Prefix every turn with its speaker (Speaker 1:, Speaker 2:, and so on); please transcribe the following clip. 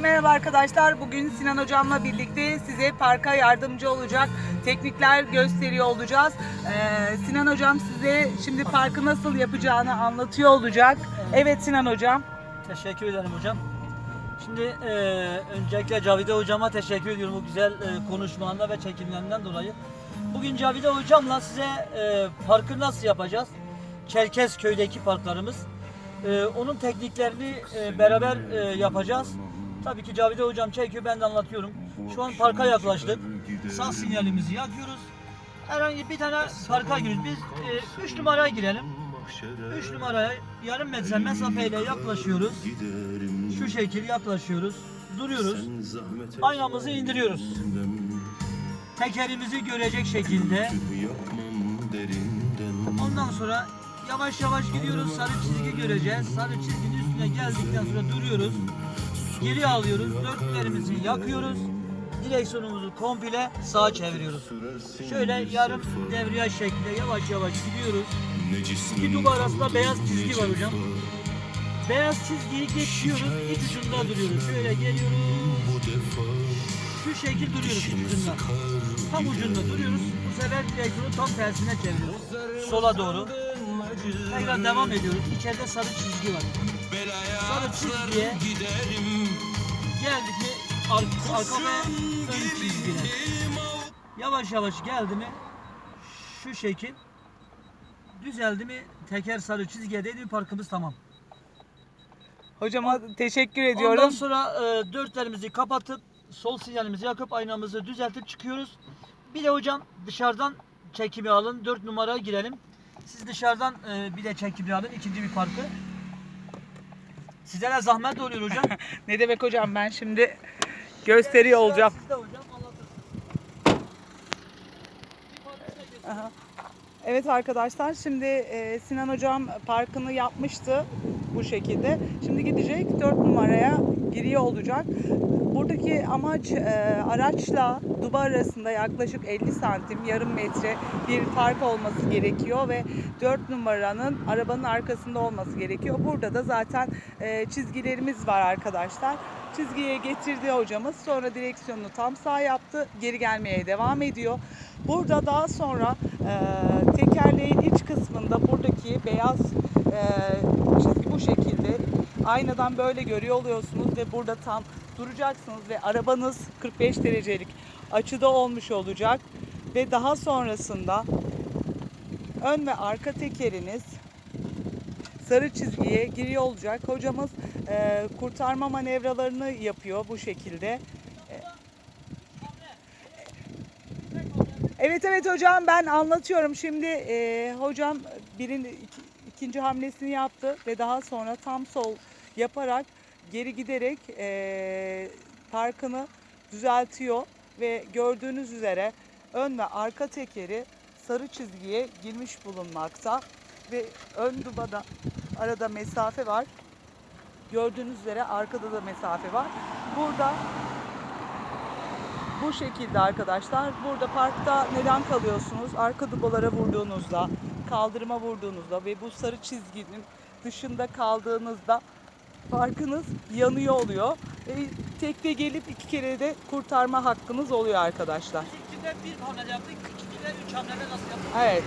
Speaker 1: merhaba arkadaşlar. Bugün Sinan Hocam'la birlikte size parka yardımcı olacak teknikler gösteriyor olacağız. Ee, Sinan Hocam size şimdi parkı nasıl yapacağını anlatıyor olacak. Evet Sinan Hocam.
Speaker 2: Teşekkür ederim hocam. Şimdi e, öncelikle Cavide hocama teşekkür ediyorum bu güzel e, konuşmalarından ve çekimlerinden dolayı. Bugün Cavide hocamla size e, parkı nasıl yapacağız? Çerkezköy'deki parklarımız. E, onun tekniklerini e, beraber e, yapacağız. Tabii ki Cavide hocam çekiyor ben de anlatıyorum. Şu an parka yaklaştık. Sağ sinyalimizi yakıyoruz. Herhangi bir tane parka giriyoruz. Biz 3 numaraya girelim. 3 numaraya yarım metre mesafeyle yaklaşıyoruz. Şu şekil yaklaşıyoruz. Duruyoruz. Aynamızı indiriyoruz. Tekerimizi görecek şekilde. Ondan sonra yavaş yavaş gidiyoruz. Sarı çizgi göreceğiz. Sarı çizginin üstüne geldikten sonra duruyoruz. Geri alıyoruz. Dörtlerimizi yakıyoruz. Direksiyonumuzu komple sağa çeviriyoruz. Şöyle yarım devriyaj şeklinde yavaş yavaş gidiyoruz. İki duba arasında beyaz çizgi var hocam. Beyaz çizgiyi geçiyoruz, iç ucunda duruyoruz. Şöyle geliyoruz. Şu şekil duruyoruz iç ucunda. Tam ucunda duruyoruz. Bu sefer direksiyonu tam tersine çeviriyoruz. Sola doğru. Tekrar devam ediyoruz. İçeride sarı çizgi var. Sarı çizgiye geldik mi arka, arka ve ön çizgiler. Yavaş yavaş geldi mi şu şekil düzeldi mi teker sarı çizgiye değdi mi parkımız tamam.
Speaker 1: Hocama teşekkür
Speaker 2: Ondan
Speaker 1: ediyorum.
Speaker 2: sonra e, dörtlerimizi kapatıp sol sinyalimizi yakıp aynamızı düzeltip çıkıyoruz. Bir de hocam dışarıdan çekimi alın. Dört numaraya girelim. Siz dışarıdan e, bir de çekimi alın. ikinci bir parkı. Size de zahmet oluyor hocam.
Speaker 1: Ne demek hocam ben şimdi gösteriyor olacağım.
Speaker 2: Siz de hocam anlatırsınız.
Speaker 1: Aha. Evet arkadaşlar şimdi e, Sinan Hocam parkını yapmıştı bu şekilde. Şimdi gidecek 4 numaraya giriyor olacak. Buradaki amaç e, araçla duba arasında yaklaşık 50 santim yarım metre bir fark olması gerekiyor ve 4 numaranın arabanın arkasında olması gerekiyor. Burada da zaten e, çizgilerimiz var arkadaşlar. Çizgiye getirdi hocamız. Sonra direksiyonunu tam sağ yaptı. Geri gelmeye devam ediyor. Burada daha sonra e, tekerleğin iç kısmında buradaki beyaz e, çizgi bu şekilde aynadan böyle görüyor oluyorsunuz ve burada tam duracaksınız ve arabanız 45 derecelik açıda olmuş olacak ve daha sonrasında ön ve arka tekeriniz sarı çizgiye giriyor olacak. Hocamız e, kurtarma manevralarını yapıyor bu şekilde. Evet evet hocam ben anlatıyorum. Şimdi e, hocam birin iki- ikinci hamlesini yaptı ve daha sonra tam sol yaparak geri giderek e, parkını düzeltiyor ve gördüğünüz üzere ön ve arka tekeri sarı çizgiye girmiş bulunmakta ve ön dubada arada mesafe var. Gördüğünüz üzere arkada da mesafe var. Burada bu şekilde arkadaşlar. Burada parkta neden kalıyorsunuz? Arka dubalara vurduğunuzda, kaldırıma vurduğunuzda ve bu sarı çizginin dışında kaldığınızda parkınız yanıyor oluyor. Ve tekte gelip iki kere de kurtarma hakkınız oluyor arkadaşlar.
Speaker 2: İlkinde bir hamle yaptık. ikincide üç hamlede nasıl yaptık?
Speaker 1: Evet.